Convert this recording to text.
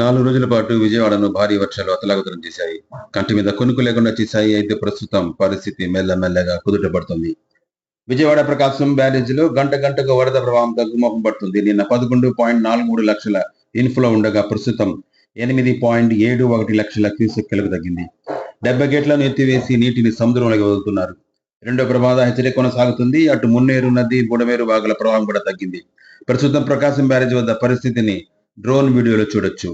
నాలుగు రోజుల పాటు విజయవాడను భారీ వర్షాలు అతలాకుతలం చేశాయి. కంటి మీద కొనుక్కు లేకుండా చేశాయి అయితే ప్రస్తుతం పరిస్థితి మెల్లమెల్లగా కుదుటపడుతుంది. విజయవాడ ప్రకాశం బ్యారేజీలో గంట గంటకు వరద ప్రవాహం తగ్గుముఖం పడుతుంది. నిన్న పదకొండు పాయింట్ నాలుగు మూడు లక్షల ఇన్ఫ్లో ఉండగా ప్రస్తుతం ఎనిమిది పాయింట్ ఏడు ఒకటి లక్షల క్యూసెక్కులకు తగ్గింది. డెబ్బై గేట్లను ఎత్తివేసి నీటిని సముద్రంలోకి వదులుతున్నారు. రెండో ప్రమాద హెచ్చరిక కొనసాగుతుంది. అటు మున్నేరు నది బుడమేరు వాగుల ప్రవాహం కూడా తగ్గింది. ప్రస్తుతం ప్రకాశం బ్యారేజ్ వద్ద పరిస్థితిని డ్రోన్ వీడియోలో చూడొచ్చు